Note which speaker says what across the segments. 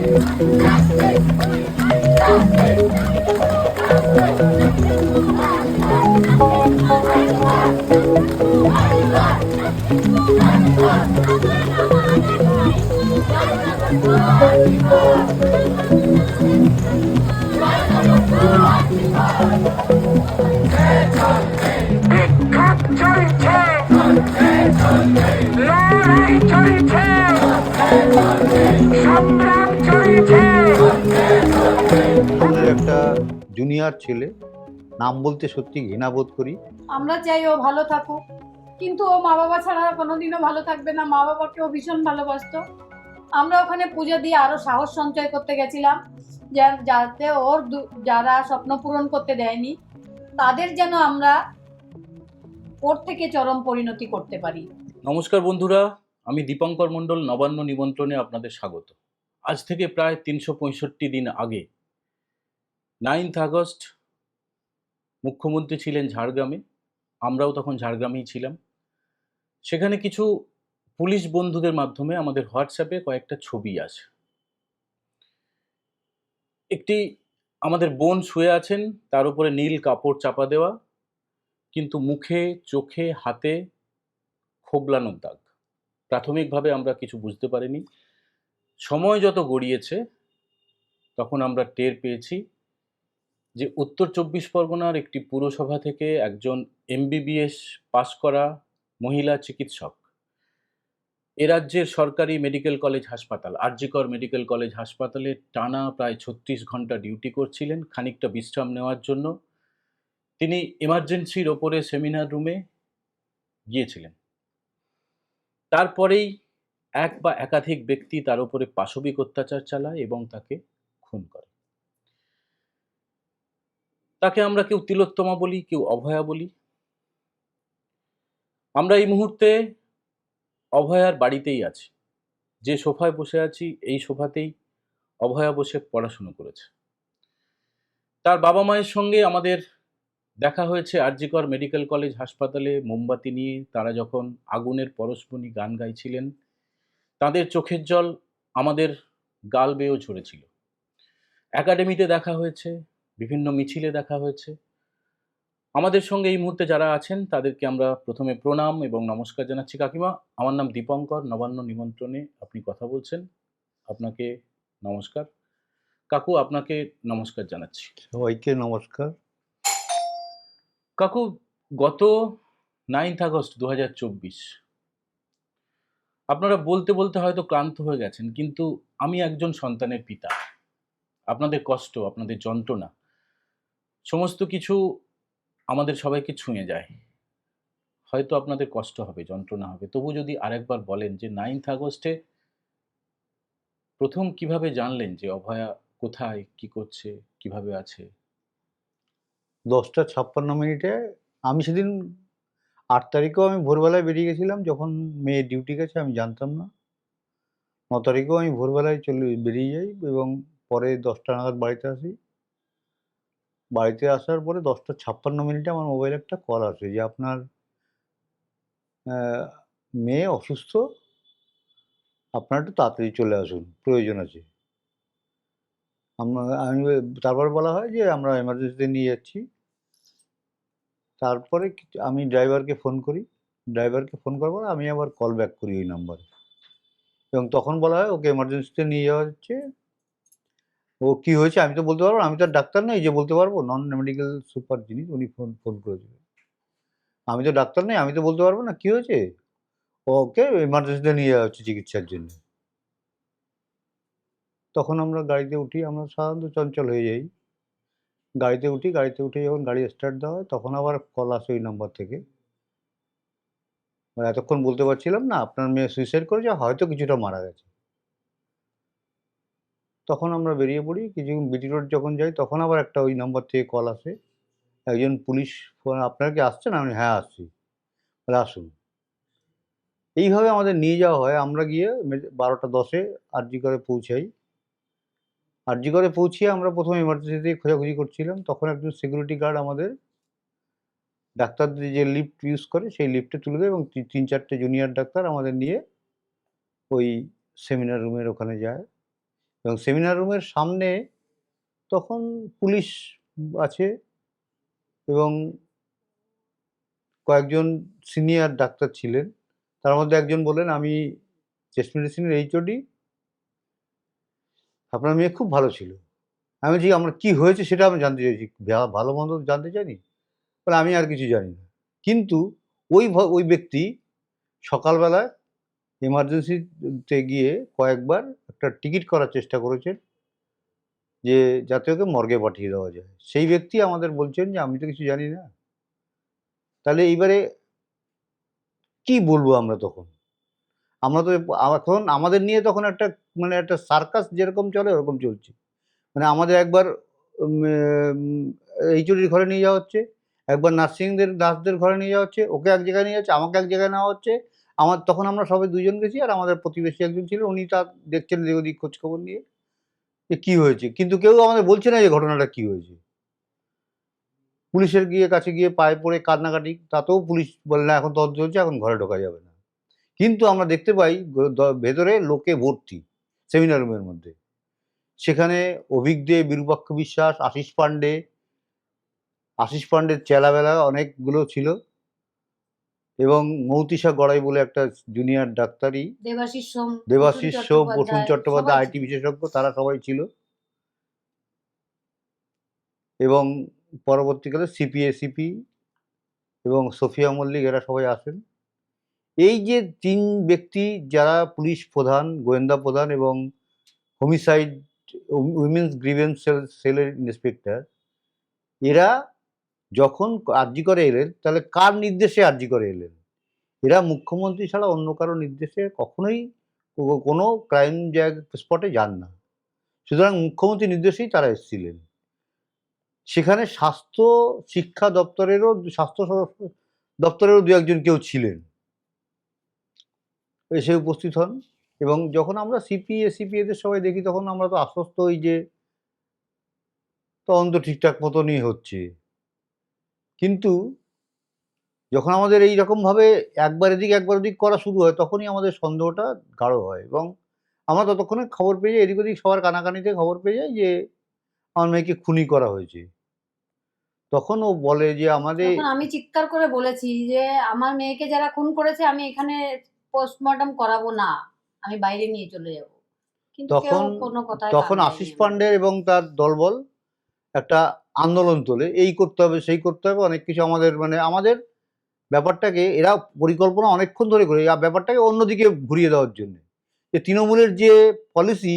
Speaker 1: Thank you. Junior ছেলে নাম বলতে সত্যি ঘৃণা বোধ করি।
Speaker 2: আমরা চাই ও ভালো থাকুক। কিন্তু ও মা বাবা ছাড়া কোনোদিনও ভালো থাকবে না। মা বাবাকে ও ভীষণ ভালোবাসতো। আমরা ওখানে পুজো দিয়ে আরও সাহস সঞ্চয় করতে গেছিলাম যাতে ওর যারা স্বপ্ন পূরণ করতে দেয়নি তাদের যেন আমরা ওর থেকে চরম পরিণতি করতে পারি।
Speaker 3: নমস্কার বন্ধুরা আমি দীপঙ্কর মণ্ডল নবান্ন নিমন্ত্রণে আপনাদের স্বাগত। আজ থেকে প্রায় তিনশো পঁয়ষট্টি দিন আগে নাইন্থ আগস্ট, মুখ্যমন্ত্রী ছিলেন ঝাড়গ্রামে, আমরাও তখন ঝাড়গ্রামেই ছিলাম। সেখানে কিছু পুলিশ বন্ধুদের মাধ্যমে আমাদের হোয়াটসঅ্যাপে কয়েকটা ছবি আছে। একটি আমাদের বোন শুয়ে আছেন, তার উপরে নীল কাপড় চাপা দেওয়া, কিন্তু মুখে, চোখে, হাতে খোবলানোর দাগ। প্রাথমিকভাবে আমরা কিছু বুঝতে পারিনি। সময় যত গড়িয়েছে, তখন আমরা টের পেয়েছি যে উত্তর চব্বিশ পরগনার একটি পুরসভা থেকে একজন এমবিবিএস পাশ করা মহিলা চিকিৎসক। এ রাজ্যের সরকারি মেডিকেল কলেজ হাসপাতাল, আরজিকর মেডিকেল কলেজ হাসপাতালে টানা প্রায় ছত্রিশ ঘণ্টা ডিউটি করছিলেন খানিকটা বিশ্রাম নেওয়ার জন্য। তিনি এমার্জেন্সির ওপরে সেমিনার রুমে গিয়েছিলেন। তারপরেই এক বা একাধিক ব্যক্তি তার উপরে পাশবিক অত্যাচার চালায় এবং তাকে খুন করে। তাকে আমরা কেউ তিলোত্তমা বলি, কেউ অভয়া বলি। আমরা এই মুহূর্তে অভয়ার বাড়িতেই আছি। যে সোফায় বসে আছি, এই সোফাতেই অভয়া বসে পড়াশুনো করেছে। তার বাবা মায়ের সঙ্গে আমাদের দেখা হয়েছে আরজিকর মেডিকেল কলেজ হাসপাতালে, মোমবাতি নিয়ে। তারা যখন আগুনের পরশমণি গান গাইছিলেন, তাদের চোখের জল আমাদের গাল বেয়েও ঝরেছিল। একাডেমিতে দেখা হয়েছে বিভিন্ন মিছিলে দেখা হয়েছে। আমাদের সঙ্গে এই মুহূর্তে যারা আছেন তাদেরকে আমরা প্রথমে প্রণাম এবং নমস্কার জানাচ্ছি। কাকিমা আমার নাম দীপঙ্কর নবান্ন নিমন্ত্রণে আপনি কথা বলছেন। আপনাকে নমস্কার। কাকু আপনাকে নমস্কার জানাচ্ছি।
Speaker 1: সবাইকে নমস্কার।
Speaker 3: কাকু গত নাইন্থ আগস্ট দু হাজার চব্বিশ আপনারা বলতে বলতে হয়তো ক্লান্ত হয়ে গেছেন কিন্তু আমি একজন সন্তানের পিতা। আপনাদের কষ্ট আপনাদের যন্ত্রণা সমস্ত কিছু আমাদের সবাইকে ছুঁয়ে যায়। হয়তো আপনাদের কষ্ট হবে, যন্ত্রণা হবে। তবু যদি আরেকবার বলেন যে নাইন্থ আগস্টে প্রথম কীভাবে জানলেন যে অভয়া কোথায়, কি করছে, কীভাবে আছে?
Speaker 1: দশটা ছাপ্পান্ন মিনিটে আমি সেদিন আট তারিখেও আমি ভোরবেলায় বেরিয়ে গেছিলাম, যখন মেয়ে ডিউটি গেছে আমি জানতাম না। ন তারিখেও আমি ভোরবেলায় চলে বেরিয়ে যাই এবং পরে দশটা নাগাদ বাড়িতে আসি। বাড়িতে আসার পরে দশটা ছাপ্পান্ন মিনিটে আমার মোবাইলে একটা কল আসে যে, আপনার মেয়ে অসুস্থ? আপনার একটু তাড়াতাড়ি চলে আসুন, প্রয়োজন আছে। আমি তারপর বলা হয় যে, আমরা এমার্জেন্সিতে নিয়ে যাচ্ছি। তারপরে আমি ড্রাইভারকে ফোন করি। ড্রাইভারকে ফোন করার পর আমি আবার কল ব্যাক করি ওই নাম্বারে এবং তখন বলা হয়, ওকে এমার্জেন্সিতে নিয়ে যাওয়া হচ্ছে। ও কি হয়েছে আমি তো বলতে পারব আমি তো ডাক্তার নই যে বলতে পারব নন মেডিকেল সুপার যিনি, উনি ফোন ফোন করেছিলেন আমি তো ডাক্তার নই, আমি তো বলতে পারব না, কি হয়েছে? ওকে এমার্জেন্সিতে নিয়ে যাওয়া হচ্ছে চিকিৎসার জন্য। তখন আমরা গাড়িতে উঠি, আমরা সাধারণত চঞ্চল হয়ে যাই। গাড়িতে উঠি, গাড়িতে উঠে যখন গাড়ি স্টার্ট দেওয়া হয়, তখন আবার কল আসে ওই নাম্বার থেকে। এতক্ষণ বলতে পারছিলাম না, আপনার মেয়ে সুইসাইড করেছে, হয়তো কিছুটা মারা গেছে। তখন আমরা বেরিয়ে পড়ি। কিছু বিটি রোড যখন যাই, তখন আবার একটা ওই নাম্বার থেকে কল আসে। একজন পুলিশ ফোন আপনার কি আসছেন? আমি হ্যাঁ আসছি। বলে, আসুন। এইভাবে আমাদের নিয়ে যাওয়া হয়। আমরা গিয়ে বারোটা দশে আরজি করে পৌঁছাই। আরজি করে পৌঁছিয়ে আমরা প্রথম এমার্জেন্সিতে খোঁজাখুঁজি করছিলাম। তখন একজন সিকিউরিটি গার্ড আমাদের ডাক্তারদের যে লিফট ইউজ করে, সেই লিফটে তুলে দেয় এবং তিন চারটে জুনিয়র ডাক্তার আমাদের নিয়ে ওই সেমিনার রুমের ওখানে যায়। এবং সেমিনার রুমের সামনে তখন পুলিশ আছে এবং কয়েকজন সিনিয়র ডাক্তার ছিলেন। তার মধ্যে একজন বললেন, আমি চেস্ট মেডিসিনের এইচওডি আপনার মেয়ে খুব ভালো ছিল। আমি বলছি, আমার কি হয়েছে সেটা আমি জানতে চাইছি। ভালো মন্দ জানতে চাইনি? বলে, আমি আর কিছু জানি না। কিন্তু ওই ওই ব্যক্তি সকালবেলায় এমার্জেন্সিতে গিয়ে কয়েকবার একটা টিকিট করার চেষ্টা করেছেন যে যাতে ওকে মর্গে পাঠিয়ে দেওয়া যায়। সেই ব্যক্তি আমাদের বলছেন যে, আমি তো কিছু জানি না। তাহলে এইবারে কি বলব আমরা তখন? আমরা তো এখন আমাদের নিয়ে তখন একটা মানে একটা সার্কাস যেরকম চলে, ওরকম চলছে। মানে আমাদের একবার এইচওডির ঘরে নিয়ে যাওয়া হচ্ছে, একবার নার্সিংদের দাসদের ঘরে নিয়ে যাওয়া হচ্ছে, ওকে এক জায়গায় নিয়ে যাচ্ছে, আমাকে এক জায়গায় নেওয়া হচ্ছে আমার তখন আমরা সবাই দুজন গেছি আর আমাদের প্রতিবেশী একজন ছিল, উনি তা দেখছেন এদিক ওদিক খোঁজখবর নিয়ে, যে কী হয়েছে? কিন্তু কেউ আমাদের বলছে না যে ঘটনাটা কী হয়েছে। পুলিশের গিয়ে কাছে গিয়ে পায়ে পড়ে কান্নাকাটি, তাতেও পুলিশ বলে না, এখন তদন্ত চলছে, এখন ঘরে ঢোকা যাবে না। কিন্তু আমরা দেখতে পাই ভেতরে লোকে ভর্তি, সেমিনার রুমের মধ্যে। সেখানে অভিক দে, বিরূপাক্ষ বিশ্বাস, আশিস পাণ্ডে, আশিস পাণ্ডের চেলাবেলা অনেকগুলো ছিল। এবং মৌতিসা গড়াই বলে একটা জুনিয়র ডাক্তারই।
Speaker 2: দেবাশিস সোম
Speaker 1: দেবাশিস সোম প্রসূন চট্টোপাধ্যায় আইটি বিশেষজ্ঞ তারা সবাই ছিল। এবং পরবর্তীকালে সিপিএ সিপি এবং সোফিয়া মল্লিক এরা সবাই আসেন। এই যে তিন ব্যক্তি যারা পুলিশ প্রধান গোয়েন্দা প্রধান এবং হোমিসাইড উইমেন্স গ্রিভেন্স সেল সেলের ইন্সপেক্টর এরা যখন আর্জি করে এলেন, তাহলে কার নির্দেশে আর্জি করে এলেন? এরা মুখ্যমন্ত্রী ছাড়া অন্য কারও নির্দেশে কখনোই কোনো ক্রাইম জায়গা, স্পটে যান না। সুতরাং মুখ্যমন্ত্রী নির্দেশেই তারা এসেছিলেন। সেখানে স্বাস্থ্য শিক্ষা দপ্তরেরও, স্বাস্থ্য দপ্তরেরও দু একজন কেউ ছিলেন। এসে উপস্থিত হন এবং যখন আমরা সিপিএ, সিপিএদের সবাই দেখি, তখন আমরা তো আশ্বস্ত হই যে তদন্ত ঠিকঠাক মতনই হচ্ছে। কিন্তু যখন আমাদের এই রকমভাবে একবার এদিক একবার ওদিক করা শুরু হয় তখনই আমাদের সন্দেহটা গাঢ় হয় এবং আমরা ততক্ষণে খবর পেয়ে যাই এদিক ওদিক সবার কানাকানিতে খবর পেয়ে যাই যে আমার মেয়েকে খুনি করা হয়েছে। তখন ও বলে যে আমাদের
Speaker 2: আমি চিৎকার করে বলেছি যে আমার মেয়েকে যারা খুন করেছে আমি এখানে পোস্টমর্টম করাবো না আমি বাইরে নিয়ে চলে যাব।
Speaker 1: তখন তখন আশিস পান্ডে এবং তার দলবল একটা আন্দোলন তোলে, এই করতে হবে, সেই করতে হবে, অনেক কিছু আমাদের মানে আমাদের ব্যাপারটাকে এরা পরিকল্পনা অনেকক্ষণ ধরে করে ব্যাপারটাকে অন্যদিকে ঘুরিয়ে দেওয়ার জন্য। যে তৃণমূলের যে পলিসি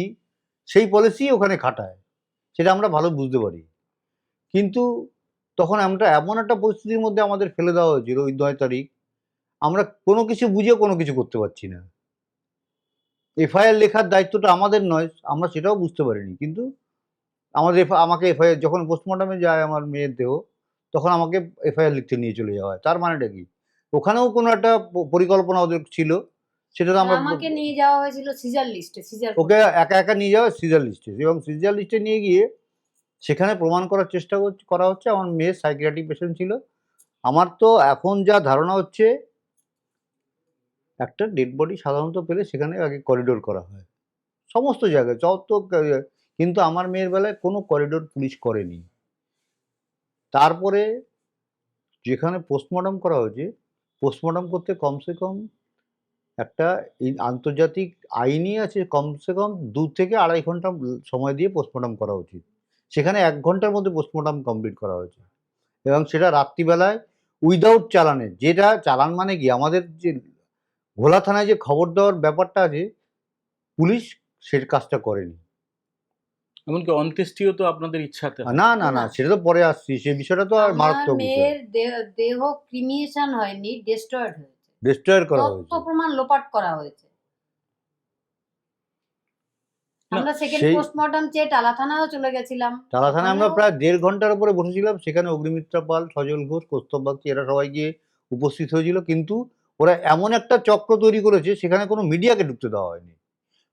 Speaker 1: সেই পলিসি ওখানে খাটায়, সেটা আমরা ভালো বুঝতে পারি। কিন্তু তখন আমরা এমন একটা পরিস্থিতির মধ্যে আমাদের ফেলে দেওয়া হয়েছিল ওই নয় তারিখ, আমরা কোনো কিছু বুঝে কোনো কিছু করতে পারছি না। এফআইআর লেখার দায়িত্বটা আমাদের নয়, আমরা সেটাও বুঝতে পারিনি। কিন্তু আমাদের আমাকে এফআইআর যখন পোস্টমর্টমে যায় আমার মেয়ের দেহ তখন আমাকে এফআইআর লিখতে নিয়ে চলে যাওয়া হয়। তার মানেটা কি? ওখানেও কোনো একটা পরিকল্পনা ওদের ছিল সেটা তো আমরা
Speaker 2: আমাকে নিয়ে যাওয়া হয়েছিল সিজার লিস্টে সিজার
Speaker 1: ওকে একা একা নিয়ে যাওয়া সিজার লিস্টে এবং সিজার লিস্টে নিয়ে গিয়ে সেখানে প্রমাণ করার চেষ্টা করা হচ্ছে আমার মেয়ে সাইকিয়াট্রিক পেশেন্ট ছিল। আমার তো এখন যা ধারণা হচ্ছে একটা ডেড বডি সাধারণত পেলে সেখানে আগে করিডোর করা হয়। সমস্ত জায়গায় যত কিন্তু আমার মেয়ের বেলায় কোনো করিডোর পুলিশ করেনি। তারপরে যেখানে পোস্টমর্টম করা হয়েছে পোস্টমর্টম করতে কমসে কম একটা আন্তর্জাতিক আইনই আছে, কমসে কম দু থেকে আড়াই ঘণ্টা সময় দিয়ে পোস্টমর্টম করা উচিত। সেখানে এক ঘণ্টার মধ্যে পোস্টমর্টম কমপ্লিট করা হয়েছে। এবং সেটা রাত্রিবেলায় উইদাউট চালানে, যেটা চালান মানে কি? আমাদের যে ভোলা থানায় যে খবর দেওয়ার ব্যাপারটা আছে, পুলিশ সে কাজটা করেনি।
Speaker 3: এমনকি অন্ত্যেষ্টিও তো আপনাদের ইচ্ছাতে হয়।
Speaker 1: না না না। সেটা তো পরে আসছি সে বিষয়টা তো আর
Speaker 2: আমার
Speaker 1: মারাত্মক বিষয়।
Speaker 2: মেয়ের দেহ ক্রিমিয়েশন হয়নি ডিস্ট্রয়েড হয়েছে।
Speaker 1: ডিস্ট্রয়ার করা
Speaker 2: তথ্য
Speaker 1: হয়েছে।
Speaker 2: প্রমাণ লোপাট করা হয়েছে।
Speaker 3: না,
Speaker 2: আমরা সেকেন্ড
Speaker 1: সেই-
Speaker 2: পোস্টমর্টম চেয়ে টালা থানাও চলে গেছিলাম।
Speaker 1: টালা থানায় আমরা
Speaker 2: ওখানেও-
Speaker 1: প্রায় দেড় ঘণ্টার উপরে বসেছিলাম সেখানে অগ্নিমিত্রা পাল সজল ঘোষ কৌস্তব বাগচি এরা সবাই গিয়ে উপস্থিত হয়েছিল কিন্তু ওরা এমন একটা চক্র তৈরি করেছে সেখানে কোনো মিডিয়াকে ঢুকতে দেওয়া হয়নি।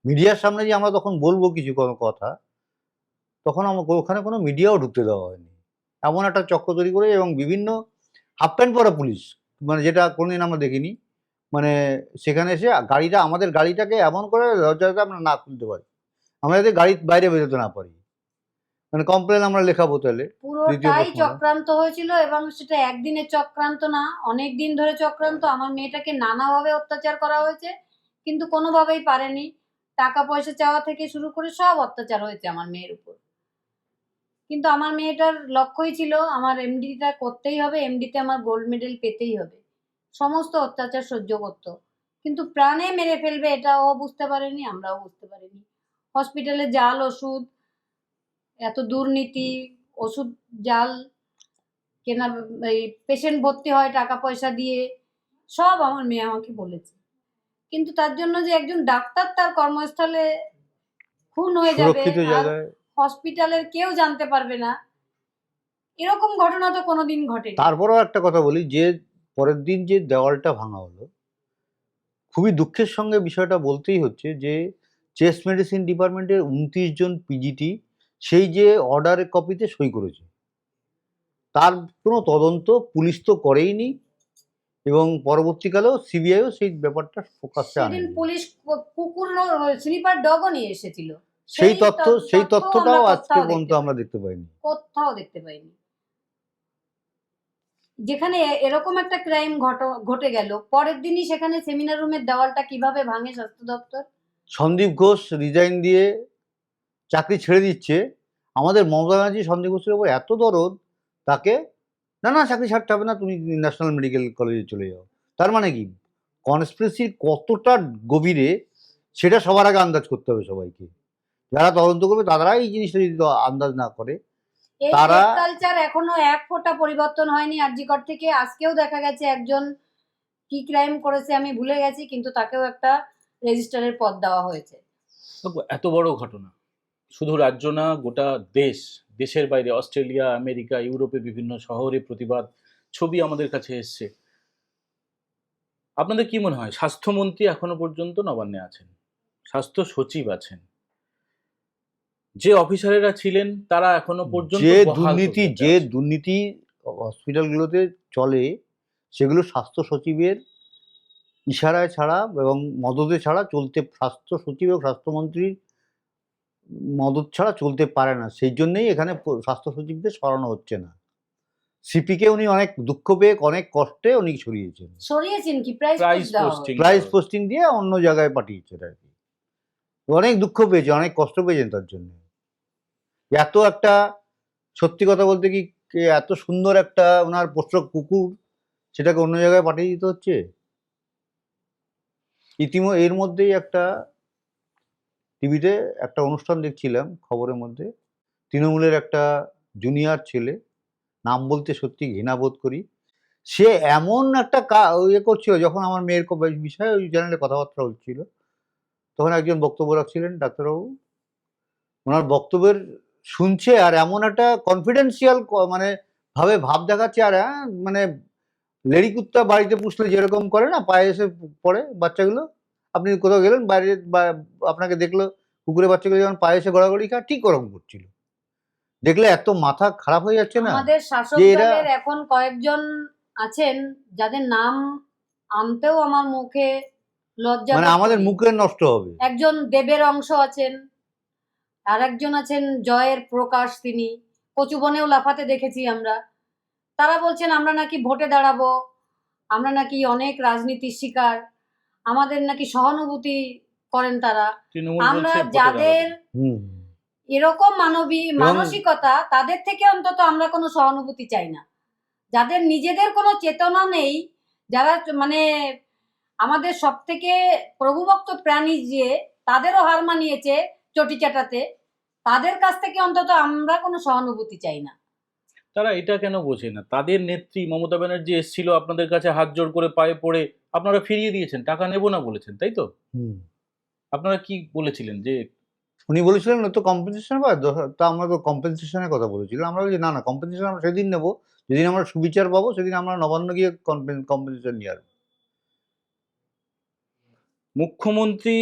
Speaker 1: মিডিয়ার সামনে যে আমরা তখন বলব কিছু কোনো কথা তখন আমাকে ওখানে কোনো মিডিয়াও ঢুকতে দেওয়া হয়নি। এমন একটা চক্র তৈরি করে এবং বিভিন্ন হাফ প্যান্ট পরা পুলিশ মানে যেটা কোনোদিন আমরা দেখিনি মানে সেখানে এসে গাড়িটা আমাদের গাড়িটাকে এমন করে দরজাটা আমরা না খুলতে পারি। আমরা যাতে গাড়ির বাইরে বেরোতে না পারি। মানে কমপ্লেন আমরা লেখাবো তাহলে।
Speaker 2: পুরোটাই চক্রান্ত হয়েছিল এবং সেটা একদিনের চক্রান্ত না অনেক দিন ধরে চক্রান্ত। আমার মেয়েটাকে নানাভাবে অত্যাচার করা হয়েছে কিন্তু কোনোভাবেই পারেনি। টাকা পয়সা চাওয়া থেকে শুরু করে সব অত্যাচার হয়েছে আমার মেয়ের উপর। কিন্তু আমার মেয়েটার লক্ষ্যই ছিল আমার এমডিটা করতেই হবে এমডিতে আমার গোল্ড মেডেল পেতেই হবে। সমস্ত অত্যাচার সহ্য করতো। কিন্তু প্রাণে মেরে ফেলবে এটা ও বুঝতে পারেনি আমরাও বুঝতে পারিনি। হসপিটালে জাল ওষুধ এত দুর্নীতি ওষুধ জাল কেনা এই পেশেন্ট ভর্তি হয় টাকা পয়সা দিয়ে সব আমার মেয়ে আমাকে বলেছে। কিন্তু তার জন্য যে একজন ডাক্তার তার কর্মস্থলে খুন হয়ে যাবে হসপিটালের কেউ জানতে পারবে না। এরকম ঘটনা তো কোনোদিন ঘটে
Speaker 1: তারপরেও একটা কথা বলি যে পরের দিন যে দেওয়ালটা ভাঙা হলো খুবই দুঃখের সঙ্গে বিষয়টা বলতেই হচ্ছে যে চেস্ট মেডিসিন ডিপার্টমেন্টের উনত্রিশ জন পিজিটি সেই যে অর্ডারের কপিতে সই করেছে। তার কোনো তদন্ত পুলিশ তো করেইনি এবং পরবর্তীকালেও সিবিআইও সেই ব্যাপারটা ফোকাসে আনেনি।
Speaker 2: পুলিশ কুকুর স্লিপার ডগও নিয়ে এসেছিল।
Speaker 1: সেই তথ্য সেই তথ্যটাও আজকে পর্যন্ত আমরা দেখতে পাইনি।
Speaker 2: কোথাও দেখতে পাইনি। যেখানে এরকম একটা ক্রাইম ঘটে গেল পরের দিনই সেখানে সেমিনার রুমের দেওয়ালটা কীভাবে ভাঙে স্বাস্থ্য দপ্তর?
Speaker 1: সন্দীপ ঘোষ রিজাইন দিয়ে চাকরি ছেড়ে দিচ্ছে। আমাদের মমতা ব্যানার্জি সন্দীপ ঘোষের উপর এত দরদ তাকে না না চাকরি ছাড়তে হবে না তুমি ন্যাশনাল মেডিকেল কলেজে চলে যাও। তার মানে কি? কনস্পিরেসির কতটা গভীরে সেটা সবার আগে আন্দাজ করতে হবে সবাইকে। যারা তদন্ত করবে তারা এই জিনিসটা যদি আন্দাজ না করে তারা-
Speaker 2: কালচার এখনও এক ফোঁটা পরিবর্তন হয়নি। আরজিকর থেকে আজকেও দেখা গেছে একজন কি ক্রাইম করেছে আমি ভুলে গেছি কিন্তু তাকেও একটা রেজিস্টারের পদ দেওয়া হয়েছে।
Speaker 3: এত বড় ঘটনা। শুধু রাজ্য না গোটা দেশ দেশের বাইরে অস্ট্রেলিয়া আমেরিকা ইউরোপে বিভিন্ন শহরে প্রতিবাদ ছবি আমাদের কাছে এসছে। আপনাদের কি মনে হয় স্বাস্থ্যমন্ত্রী এখনও পর্যন্ত নবান্নে আছেন? স্বাস্থ্য সচিব আছেন? যে অফিসারেরা ছিলেন তারা এখনও পর্যন্ত
Speaker 1: যে দুর্নীতি যে দুর্নীতি হসপিটালগুলোতে চলে সেগুলো স্বাস্থ্য সচিবের ইশারায় ছাড়া এবং মদতে ছাড়া চলতে স্বাস্থ্য সচিব এবং স্বাস্থ্যমন্ত্রীর মদত ছাড়া চলতে পারে না। সেই জন্যেই এখানে স্বাস্থ্য সচিবদের সরানো হচ্ছে না। সিপিকে উনি অনেক দুঃখ পেয়ে অনেক কষ্টে উনি সরিয়েছেন
Speaker 2: সরিয়েছেন কি? Prize
Speaker 3: prize posting
Speaker 1: prize posting দিয়ে অন্য জায়গায় পাঠিয়েছেন আর কি। অনেক দুঃখ পেয়েছে, অনেক কষ্ট পেয়েছেন তার জন্য। এত একটা, সত্যি কথা বলতে কি এত সুন্দর একটা ওনার পোষ্য কুকুর, সেটাকে অন্য জায়গায় পাঠিয়ে দিতে হচ্ছে? ইতিমধ্যে এর মধ্যেই একটা টিভিতে একটা অনুষ্ঠান দেখছিলাম খবরের মধ্যে। তৃণমূলের একটা জুনিয়র ছেলে, নাম বলতে সত্যি ঘৃণা বোধ করি, সে এমন একটা ইয়ে করছিল, যখন আমার মেয়ের বিষয়ে ওই চ্যানেলে কথাবার্তা হচ্ছিল তখন একজন বক্তব্য রাখছিলেন ডাক্তারবাবু। ওনার বক্তব্যের শুনছে আর এমন একটা কনফিডেন্সিয়াল মানে ভাবে ভাব দেখাচ্ছে আর হ্যাঁ, মানে লেডি কুত্তা বাড়িতে পুষলে যেরকম করে না পায়ে এসে পড়ে বাচ্চাগুলো। আপনি কোথাও গেলেন বাইরে বা আপনাকে দেখল কুকুরের বাচ্চাগুলো যখন পায়ে এসে গড়াগড়ি খা ঠিক ওরকম করছিল। দেখলে এত মাথা খারাপ হয়ে যাচ্ছে না
Speaker 2: আমাদের শাসক দলের এখন কয়েকজন আছেন যাদের নাম আনতেও আমার মুখে লজ্জা
Speaker 1: মানে আমাদের। মুখের নষ্ট হবে।
Speaker 2: একজন দেবের অংশ আছেন আর একজন আছেন জয়ের প্রকাশ তিনি। কচুবনেও লাফাতে দেখেছি আমরা। তারা বলছেন আমরা নাকি ভোটে দাঁড়াবো আমরা নাকি অনেক রাজনীতির শিকার আমাদের নাকি সহানুভূতি করেন তারা। আমরা যাদের এরকম মানবী মানসিকতা তাদের থেকে অন্তত আমরা কোনো সহানুভূতি চাই না। যাদের নিজেদের কোনো চেতনা নেই যারা মানে আমাদের সব থেকে প্রভুভক্ত প্রাণী যে তাদেরও হার মানিয়েছে চটি চাটাতে তাদের কাছ থেকে অন্তত আমরা কোনো সহানুভূতি চাই না।
Speaker 3: তারা এটা কেন বোঝে না? তাদের নেত্রী মমতা ব্যানার্জি এসেছিল আপনাদের কাছে হাত জোড় করে পায়ে পড়ে আপনারা ফিরিয়ে দিয়েছেন টাকা নেব না বলেছেন তাই তো?
Speaker 1: হুম।
Speaker 3: আপনারা কি বলেছিলেন যে
Speaker 1: উনি বলেছিলেন "না তো কম্পেনসেশন পায় দশ- তা আমরা তো কম্পেনসেশনের কথা বলেছিলাম। আমরা বলছি না না কম্পেনসেশন আমরা সেদিন নেব। যেদিন আমরা সুবিচার পাবো সেদিন আমরা নবান্ন গিয়ে কম্পেনসেশন নিয়ে আসব।
Speaker 3: মুখ্যমন্ত্রী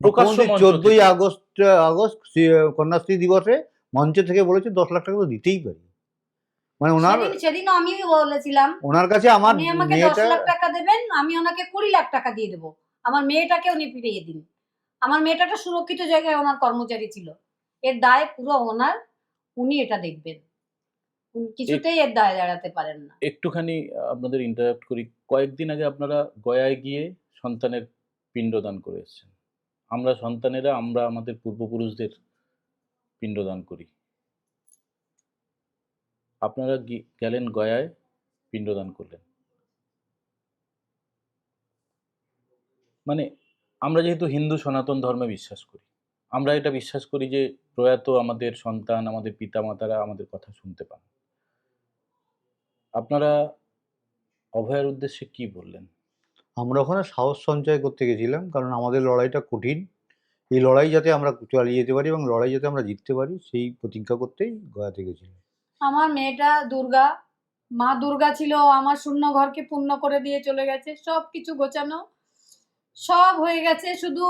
Speaker 3: প্রকাশ্য
Speaker 1: চোদ্দই আগস্ট আগস্ট কন্যাশ্রী দিবসে মঞ্চ থেকে বলেছে দশ লাখ টাকা তো দিতেই পারি। মানে ওনার
Speaker 2: সেদিন সেদিনও আমি বলেছিলাম
Speaker 1: ওনার কাছে আমার
Speaker 2: আমাকে দশ লাখ টাকা দেবেন আমি ওনাকে কুড়ি লাখ টাকা দিয়ে দেবো। আমার মেয়েটাকে উনি ফিরিয়ে দিন। আমার মেয়েটা একটা সুরক্ষিত জায়গায় ওনার কর্মচারী ছিল। এর দায় পুরো ওনার উনি এটা দেখবেন। কিছুতেই এর দায় দাঁড়াতে পারেন না।
Speaker 3: একটুখানি আপনাদের ইন্টারাপ্ট করি। কয়েকদিন আগে আপনারা গয়ায় গিয়ে সন্তানের পিণ্ডদান করে এসেছেন আমরা সন্তানেরা, আমরা আমাদের পূর্বপুরুষদের পিণ্ডদান করি। আপনারা গেলেন গয়ায়, পিণ্ডদান করলেন। মানে আমরা যেহেতু হিন্দু সনাতন ধর্মে বিশ্বাস করি, আমরা এটা বিশ্বাস করি যে প্রয়াত আমাদের সন্তান, আমাদের পিতামাতারা আমাদের কথা শুনতে পান। আপনারা অভয়ের উদ্দেশ্যে কি বললেন?
Speaker 1: আমরা ওখানে সাহস সঞ্চয় করতে গেছিলাম, কারণ আমাদের লড়াইটা কঠিন। এই লড়াই যাতে আমরা চালিয়ে যেতে পারি এবং লড়াই যাতে আমরা জিততে পারি, সেই প্রতিজ্ঞা করতেই গয়াতে গেছিলাম।
Speaker 2: আমার মেয়েটা দুর্গা, মা দুর্গা ছিল আমার শূন্য ঘরকে পূর্ণ করে দিয়ে চলে গেছে। সব কিছু গোছানো, সব হয়ে গেছে। শুধু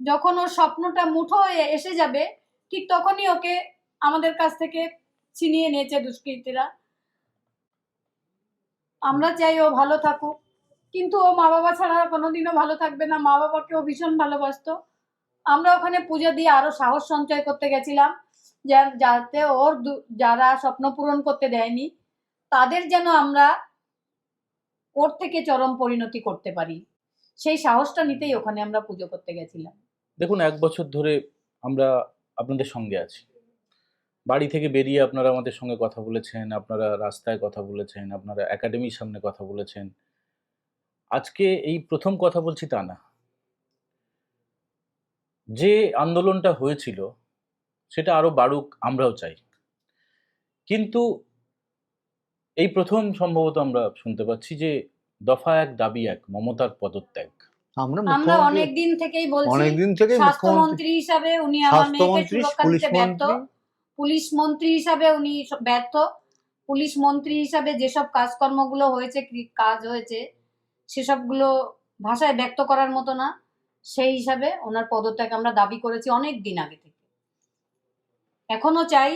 Speaker 2: যখন ওর স্বপ্নটা মুঠো হয়ে এসে যাবে, ঠিক তখনই ওকে আমাদের কাছ থেকে ছিনিয়ে নিয়েছে দুষ্কৃতীরা। আমরা চাই ও ভালো থাকুক। কিন্তু ও মা বাবা ছাড়া কোনোদিনও ভালো থাকবে না। মা বাবাকে ও ভীষণ ভালোবাসতো। আমরা ওখানে পুজো দিয়ে আরও সাহস সঞ্চয় করতে গেছিলাম যাতে ওর যারা স্বপ্ন পূরণ করতে দেয়নি, তাদের যেন আমরা ওর থেকে চরম পরিণতি করতে পারি। সেই সাহসটা নিতেই ওখানে আমরা পুজো করতে গেছিলাম।
Speaker 3: দেখুন, এক বছর ধরে আমরা আপনাদের সঙ্গে আছি। বাড়ি থেকে বেরিয়ে আপনারা আমাদের সঙ্গে কথা বলেছেন, আপনারা রাস্তায় কথা বলেছেন, আপনারা একাডেমির সামনে কথা বলেছেন। আজকে এই প্রথম কথা বলছি তা না। যে আন্দোলনটা হয়েছিল সেটা আরও বাড়ুক আমরাও চাই। কিন্তু এই প্রথম সম্ভবত আমরা শুনতে পাচ্ছি যে দফা এক দাবি এক মমতার পদত্যাগ।
Speaker 1: আমরা
Speaker 2: আমরা
Speaker 1: মুখ্যমন্ত্রী
Speaker 2: অনেক দিন থেকেই বলছি
Speaker 1: থেকে
Speaker 2: স্বাস্থ্যমন্ত্রী হিসাবে উনি আমার মেয়েকে সুরক্ষা
Speaker 1: পুলিশ
Speaker 2: দিতে ব্যর্থ।
Speaker 1: মন্ত্রী
Speaker 2: পুলিশ মন্ত্রী হিসাবে উনি ব্যর্থ। পুলিশ মন্ত্রী হিসাবে যেসব কাজকর্মগুলো হয়েছে কাজ হয়েছে সেসবগুলো ভাষায় ব্যক্ত করার মতো না। সেই হিসাবে ওনার পদত্যাগ আমরা দাবি করেছি অনেক দিন আগে থেকে। এখনও চাই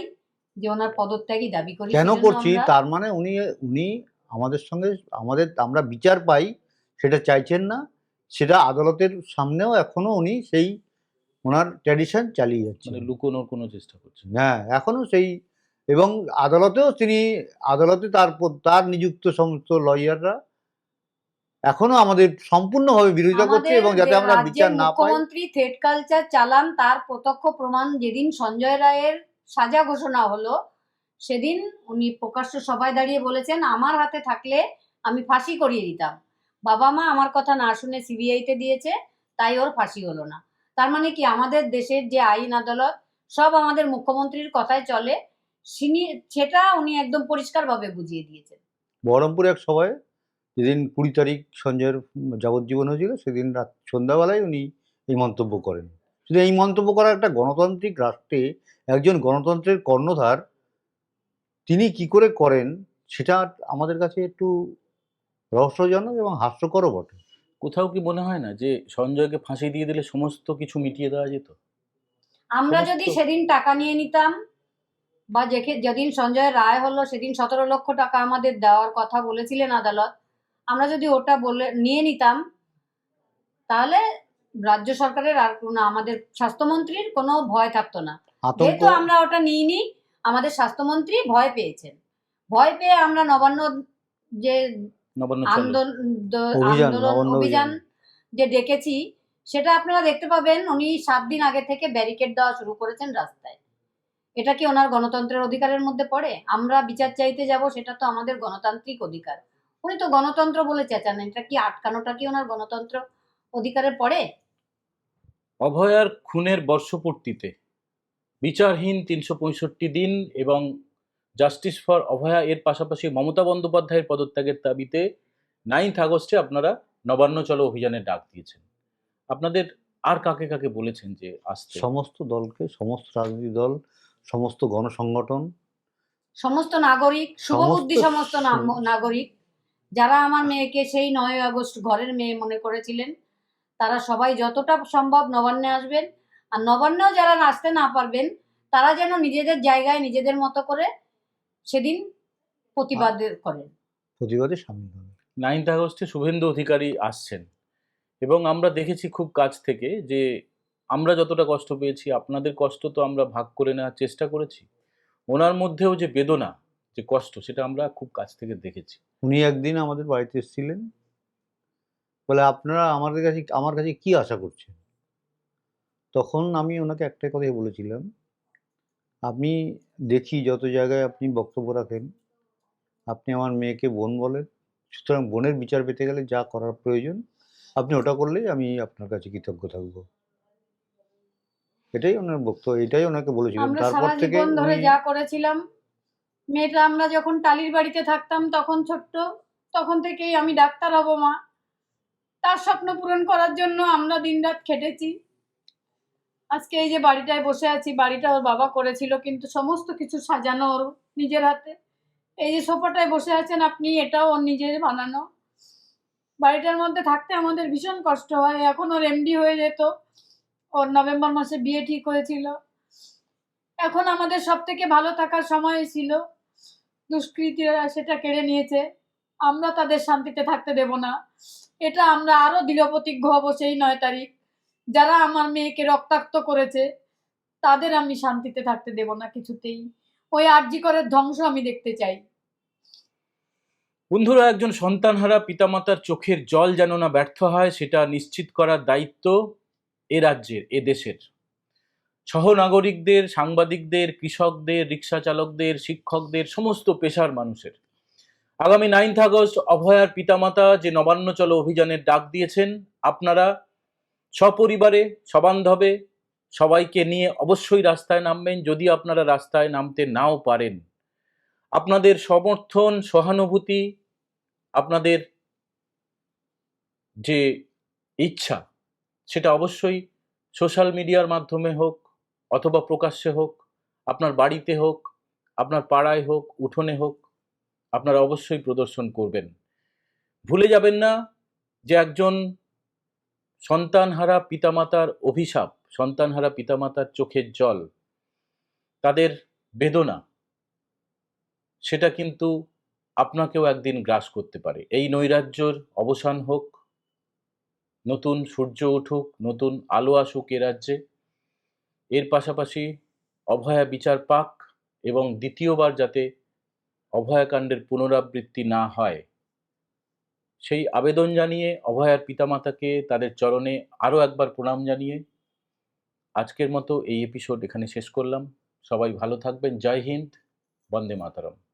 Speaker 2: যে ওনার পদত্যাগই দাবি করি।
Speaker 1: কেন করছি? তার মানে উনি উনি আমাদের সঙ্গে আমাদের আমরা বিচার পাই সেটা চাইছেন না। সেটা আদালতের সামনেও এখনও উনি সেই ওনার ট্র্যাডিশন চালিয়ে যাচ্ছেন।
Speaker 3: মানে লুকোনোর কোনো চেষ্টা করছেন।
Speaker 1: হ্যাঁ এখনও সেই এবং আদালতেও তিনি আদালতে তার তার নিযুক্ত সমস্ত লয়াররা এখনও আমাদের সম্পূর্ণভাবে বিরোধিতা করছে এবং যাতে আমরা বিচার না পাই।
Speaker 2: মুখ্যমন্ত্রী থ্রেড কালচার চালান তার প্রত্যক্ষ প্রমাণ যেদিন সঞ্জয় রায়ের সাজা ঘোষণা হলো সেদিন উনি প্রকাশ্য সভায় দাঁড়িয়ে বলেছেন আমার হাতে থাকলে আমি ফাঁসি করিয়ে দিতাম। বাবা মা আমার কথা না শুনে সিবিআইতে দিয়েছে তাই ওর ফাঁসি হলো না। তার মানে কি আমাদের দেশের যে আইন আদালত সব আমাদের মুখ্যমন্ত্রীর কথায় চলে। সেটা উনি একদম পরিষ্কারভাবে বুঝিয়ে দিয়েছেন।
Speaker 1: বহরমপুরে এক সভায় যেদিন কুড়ি তারিখ সঞ্জয়ের যাবজ্জীবন হয়েছিল সেদিন রাত সন্ধ্যাবেলায় উনি এই মন্তব্য করেন। শুধু এই মন্তব্য করা একটা গণতান্ত্রিক রাষ্ট্রে একজন গণতন্ত্রের কর্ণধার তিনি কি করে করেন সেটা আমাদের কাছে একটু রহস্যজনক এবং হাস্যকরও বটে।
Speaker 3: কোথাও কি মনে হয় না যে সঞ্জয়কে ফাঁসি দিয়ে দিলে সমস্ত কিছু মিটিয়ে দেওয়া যেত?
Speaker 2: আমরা যদি সেদিন টাকা নিয়ে নিতাম বা যেদিন সঞ্জয় রায় হলো সেদিন সতেরো লক্ষ টাকা আমাদের দেওয়ার কথা বলেছিলেন আদালত আমরা যদি ওটা বলে নিয়ে নিতাম তাহলে রাজ্য সরকারের আর কোনো আমাদের স্বাস্থ্যমন্ত্রীর কোনো ভয় থাকতো না। যেহেতু আমরা ওটা নিইনি আমাদের স্বাস্থ্যমন্ত্রী ভয় পেয়েছেন। ভয় পেয়ে আমরা নবান্ন যে আন্দোলন
Speaker 1: অভিযান।
Speaker 2: যে ডেকেছি সেটা আপনারা দেখতে পাবেন উনি সাত দিন আগে থেকে ব্যারিকেড দেওয়া শুরু করেছেন রাস্তায়। এটা কি ওনার গণতন্ত্রের অধিকারের মধ্যে পড়ে? আমরা বিচার চাইতে যাব সেটা তো আমাদের গণতান্ত্রিক অধিকার। উনি তো গণতন্ত্র বলে চেঁচান। এটা কি আটকানোটা কি ওনার গণতন্ত্র অধিকারের পড়ে
Speaker 3: অভয়ার খুনের বর্ষপূর্তিতে বিচারহীন তিনশো পঁয়ষট্টি দিন এবং জাস্টিস ফর অভয়া এর পাশাপাশি মমতা বন্দ্যোপাধ্যায়ের পদত্যাগের দাবিতে নাইন্থ আগস্টে আপনারা নবান্ন চলো অভিযানের ডাক দিয়েছেন। আপনাদের আর কাকে কাকে বলেছেন যে আসতে?
Speaker 1: সমস্ত দলকে সমস্ত রাজনৈতিক দল সমস্ত গণসংগঠন।
Speaker 2: সমস্ত নাগরিক শুভবুদ্ধি
Speaker 1: সমস্ত
Speaker 2: নাগরিক। যারা আমার মেয়েকে সেই নয় আগস্ট ঘরের মেয়ে মনে করেছিলেন তারা সবাই যতটা সম্ভব নবান্নে আসবেন। আর নবান্নেও যারা আসতে না পারবেন তারা যেন নিজেদের জায়গায় নিজেদের মতো করে সেদিন প্রতিবাদ করেন।
Speaker 1: প্রতিবাদে সামিল হবে
Speaker 3: নাইন্থ আগস্টে শুভেন্দু অধিকারী আসছেন। এবং আমরা দেখেছি খুব কাছ থেকে যে আমরা যতটা কষ্ট পেয়েছি আপনাদের কষ্ট তো আমরা ভাগ করে নেওয়ার চেষ্টা করেছি। ওনার মধ্যেও যে বেদনা যে কষ্ট সেটা আমরা খুব কাছ থেকে দেখেছি।
Speaker 1: উনি একদিন আমাদের বাড়িতে এসেছিলেন। বলে আপনারা আমাদের কাছে আমার কাছে কি আশা করছেন? তখন আমি ওনাকে একটাই কথাই বলেছিলাম আপনি দেখি যত জায়গায় আপনি বক্তব্য রাখেন আপনি আমার মেয়েকে বোন বলেন সুতরাং বোনের বিচার পেতে গেলে যা করার প্রয়োজন আপনি ওটা করলেই আমি আপনার কাছে কৃতজ্ঞ থাকব। এটাই ওনার বক্তব্য এটাই ওনাকে বলেছিলাম। তারপর থেকে উনি-
Speaker 2: যা করেছিলাম মেয়েটা, আমরা যখন টালির বাড়িতে থাকতাম তখন ছোট্ট, তখন থেকেই আমি ডাক্তার হব মা। তার স্বপ্ন পূরণ করার জন্য আমরা দিনরাত খেটেছি। আজকে এই যে বাড়িটায় বসে আছি, বাড়িটা ওর বাবা করেছিল, কিন্তু সমস্ত কিছু সাজানো ওর নিজের হাতে। এই যে সোফাটায় বসে আছেন আপনি, এটাও ওর নিজের বানানো। বাড়িটার মধ্যে থাকতে আমাদের ভীষণ কষ্ট হয়। এখন ওর এমডি হয়ে যেত। ওর নভেম্বর মাসে বিয়ে ঠিক হয়েছিল। এখন আমাদের সব থেকে ভালো থাকার সময় ছিল। দুষ্কৃতীরা সেটা কেড়ে নিয়েছে। আমরা তাদের শান্তিতে থাকতে দেব না। এটা আমরা আরও দৃঢ়প্রতিজ্ঞ হব সেই নয় তারিখ। যারা আমার মেয়েকে রক্তাক্ত করেছে, তাদের আমি শান্তিতে থাকতে দেব না কিছুতেই। ওই আরজি করের ধ্বংস আমি দেখতে চাই।
Speaker 3: বন্ধুরা, একজন সন্তানহারা পিতামাতার চোখের জল যেন না ব্যর্থ হয়, সেটা নিশ্চিত করার দায়িত্ব এ রাজ্যের, এ দেশের। সহনাগরিকদের, সাংবাদিকদের, কৃষকদের রিক্সা চালকদের শিক্ষকদের, সমস্ত পেশার মানুষের। আগামী নাইন্থ আগস্ট অভয়ার পিতামাতা যে নবান্ন চলো অভিযানের ডাক দিয়েছেন, আপনারা সপরিবারে, সবান্ধবে সবাইকে নিয়ে অবশ্যই রাস্তায় নামবেন, যদি আপনারা রাস্তায় নামতে নাও পারেন। আপনাদের সমর্থন, সহানুভূতি, আপনাদের যে ইচ্ছা, সেটা অবশ্যই সোশ্যাল মিডিয়ার মাধ্যমে হোক অথবা প্রকাশ্যে হোক, আপনার বাড়িতে হোক, আপনার পাড়ায় হোক, উঠোনে হোক, আপনারা অবশ্যই প্রদর্শন করবেন। ভুলে যাবেন না যে একজন সন্তানহারা পিতামাতার অভিশাপ, সন্তানহারা পিতামাতার চোখের জল, তাদের বেদনা, সেটা কিন্তু আপনাকেও একদিন গ্রাস করতে পারে। এই নৈরাজ্যর অবসান হোক, নতুন সূর্য উঠুক, নতুন আলো আসুক এ রাজ্যে এর পাশাপাশি অভয়া বিচার পাক এবং দ্বিতীয়বার যাতে অভয়াকাণ্ডের পুনরাবৃত্তি না হয়। সেই আবেদন জানিয়ে অভয়ার পিতামাতাকে তাদের চরণে আরও একবার প্রণাম জানিয়ে আজকের মতো এই এপিসোড এখানে শেষ করলাম। সবাই ভালো থাকবেন। জয় হিন্দ। বন্দে মাতারম।